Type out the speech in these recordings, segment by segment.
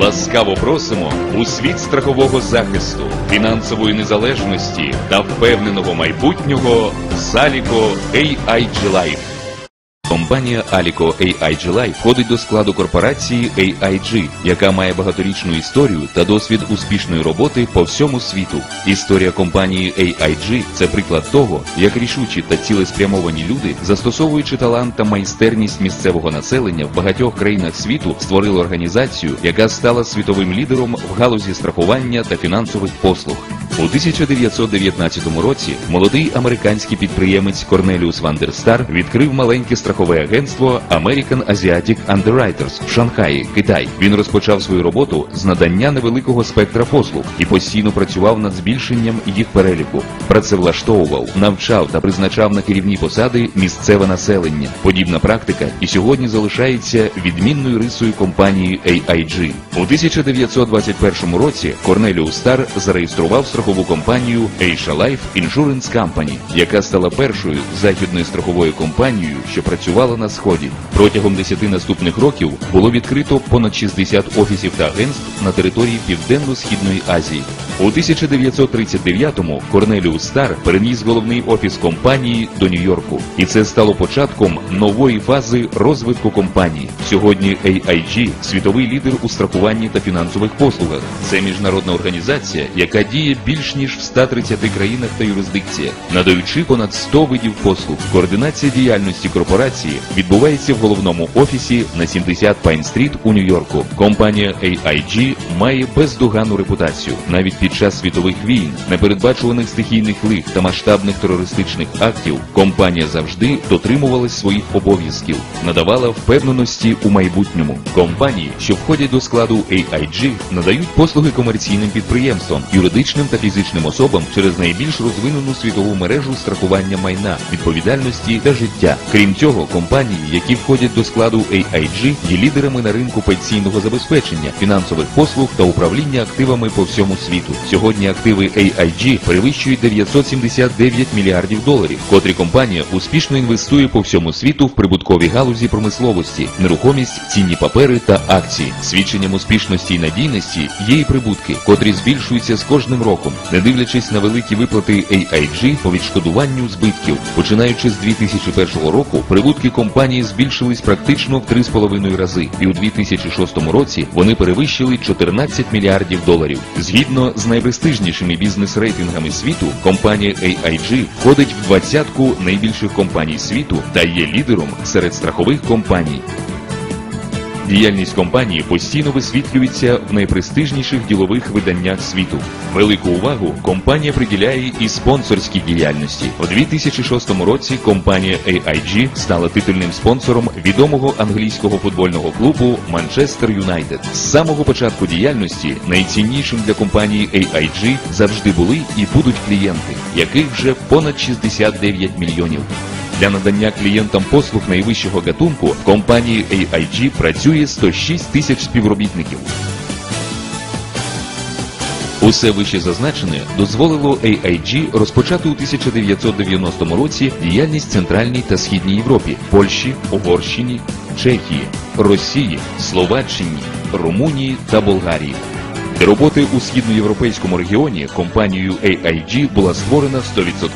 Ласкаво просимо у світ страхового захисту, фінансової незалежності та впевненого майбутнього Саліко AIG Life. Компанія Alico AIG Life входить до складу корпорації AIG, яка має багаторічну історію та досвід успішної роботи по всьому світу. Історія компанії AIG – це приклад того, як рішучі та цілеспрямовані люди, застосовуючи талант та майстерність місцевого населення в багатьох країнах світу, створили організацію, яка стала світовим лідером в галузі страхування та фінансових послуг. У 1919 році молодий американський підприємець Корнеліус Вандерстар відкрив маленьке страхове агентство American Asiatic Underwriters в Шанхаї, Китай. Він розпочав свою роботу з надання невеликого спектра послуг і постійно працював над збільшенням їх переліку. Працевлаштовував, навчав та призначав на керівні посади місцеве населення. Подібна практика і сьогодні залишається відмінною рисою компанії AIG. У 1921 році Корнеліус Стар зареєстрував страхову компанію Asia Life Insurance Company, яка стала першою західною страховою компанією, що працювала на сході. Протягом 10 наступних років було відкрито понад 60 офісів та агентств на території Південно-Східної Азії. У 1939-му Корнеліус Стар переніс головний офіс компанії до Нью-Йорку, і це стало початком нової фази розвитку компанії. Сьогодні AIG – світовий лідер у страхуванні та фінансових послугах. Це міжнародна організація, яка діє більш ніж в 130 країнах та юрисдикціях, надаючи понад 100 видів послуг. Координація діяльності корпорації відбувається в головному офісі на 70 Пайн-стріт у Нью-Йорку. Компанія AIG має бездоганну репутацію навіть під час світових війн, непередбачуваних стихійних лих та масштабних терористичних актів. Компанія завжди дотримувалась своїх обов'язків, надавала впевненості у майбутньому. Компанії, що входять до складу AIG, надають послуги комерційним підприємствам, юридичним та фізичним особам через найбільш розвинену світову мережу страхування майна, відповідальності та життя. Крім цього, компанії, які входять до складу AIG, є лідерами на ринку пенсійного забезпечення, фінансових послуг та управління активами по всьому світу. Сьогодні активи AIG перевищують 979 мільярдів доларів, котрі компанія успішно інвестує по всьому світу в прибуткові галузі промисловості, нерухомість, цінні папери та акції. Свідченням успішності і надійності є і прибутки, котрі збільшуються з кожним роком, не дивлячись на великі виплати AIG по відшкодуванню збитків. Починаючи з 2001 року, прибутки компанії збільшились практично в 3,5 рази, і у 2006 році вони перевищили 14 мільярдів доларів. Згідно з найпрестижнішими бізнес-рейтингами світу, компанія AIG входить в двадцятку найбільших компаній світу та є лідером серед страхових компаній. Діяльність компанії постійно висвітлюється в найпрестижніших ділових виданнях світу. Велику увагу компанія приділяє і спонсорській діяльності. У 2006 році компанія AIG стала титульним спонсором відомого англійського футбольного клубу Манчестер Юнайтед. З самого початку діяльності найціннішим для компанії AIG завжди були і будуть клієнти, яких вже понад 69 мільйонів. Для надання клієнтам послуг найвищого гатунку в компанії AIG працює 106 тисяч співробітників. Усе вище зазначене дозволило AIG розпочати у 1990 році діяльність Центральній та Східній Європі, Польщі, Угорщині, Чехії, Росії, Словаччині, Румунії та Болгарії. Для роботи у східноєвропейському регіоні компанією AIG була створена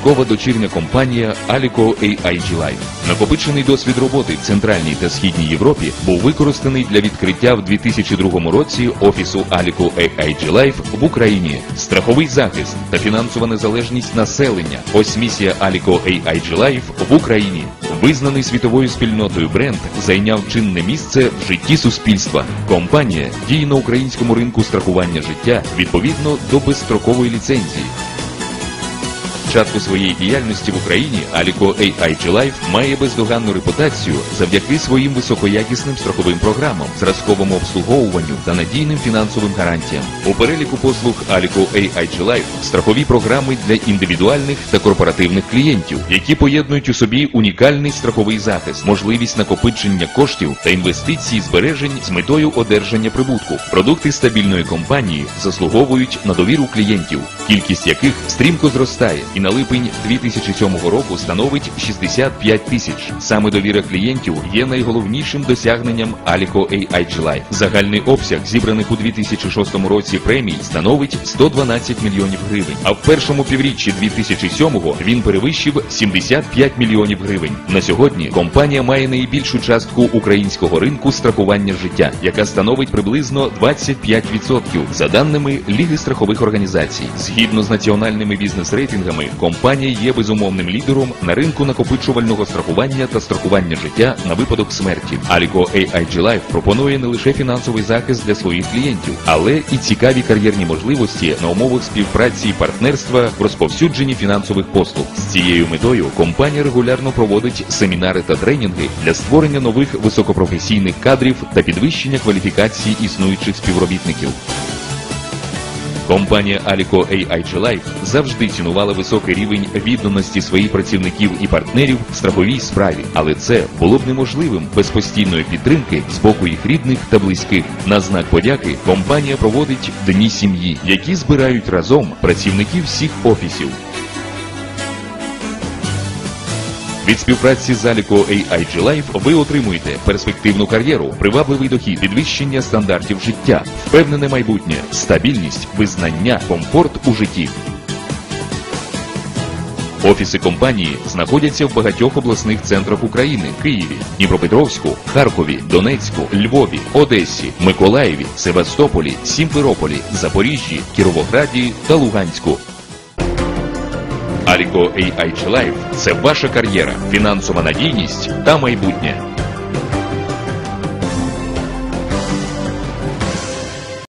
100% дочірня компанія Alico AIG Life. Накопичений досвід роботи в Центральній та Східній Європі був використаний для відкриття в 2002 році офісу Alico AIG Life в Україні. Страховий захист та фінансова незалежність населення. Ось місія Alico AIG Life в Україні. Визнаний світовою спільнотою бренд зайняв чинне місце в житті суспільства. Компанія діє на українському ринку страхування життя відповідно до безстрокової ліцензії. Початку своєї діяльності в Україні Alico AIG Life має бездоганну репутацію завдяки своїм високоякісним страховим програмам, зразковому обслуговуванню та надійним фінансовим гарантіям. У переліку послуг Alico AIG Life страхові програми для індивідуальних та корпоративних клієнтів, які поєднують у собі унікальний страховий захист, можливість накопичення коштів та інвестицій збережень з метою одержання прибутку. Продукти стабільної компанії заслуговують на довіру клієнтів. Кількість яких стрімко зростає і на липень 2007 року становить 65 тисяч. Саме довіра клієнтів є найголовнішим досягненням Alico AIG Life. Загальний обсяг зібраних у 2006 році премій становить 112 мільйонів гривень. А в першому півріччі 2007-го він перевищив 75 мільйонів гривень. На сьогодні компанія має найбільшу частку українського ринку страхування життя, яка становить приблизно 25% за даними Ліги страхових організацій. Згідно з національними бізнес-рейтингами, компанія є безумовним лідером на ринку накопичувального страхування та страхування життя на випадок смерті. Alico AIG Life пропонує не лише фінансовий захист для своїх клієнтів, але і цікаві кар'єрні можливості на умовах співпраці і партнерства в розповсюдженні фінансових послуг. З цією метою компанія регулярно проводить семінари та тренінги для створення нових високопрофесійних кадрів та підвищення кваліфікації існуючих співробітників. Компанія Alico AIG Life завжди цінувала високий рівень відданості своїх працівників і партнерів в страховій справі, але це було б неможливим без постійної підтримки з боку їх рідних та близьких. На знак подяки компанія проводить дні сім'ї, які збирають разом працівників всіх офісів. Від співпраці з Alico AIG Life ви отримуєте перспективну кар'єру, привабливий дохід, підвищення стандартів життя, впевнене майбутнє, стабільність, визнання, комфорт у житті. Офіси компанії знаходяться в багатьох обласних центрах України: Києві, Дніпропетровську, Харкові, Донецьку, Львові, Одесі, Миколаєві, Севастополі, Сімферополі, Запоріжжі, Кіровограді та Луганську. Alico AI Life – це ваша кар'єра, фінансова надійність та майбутнє.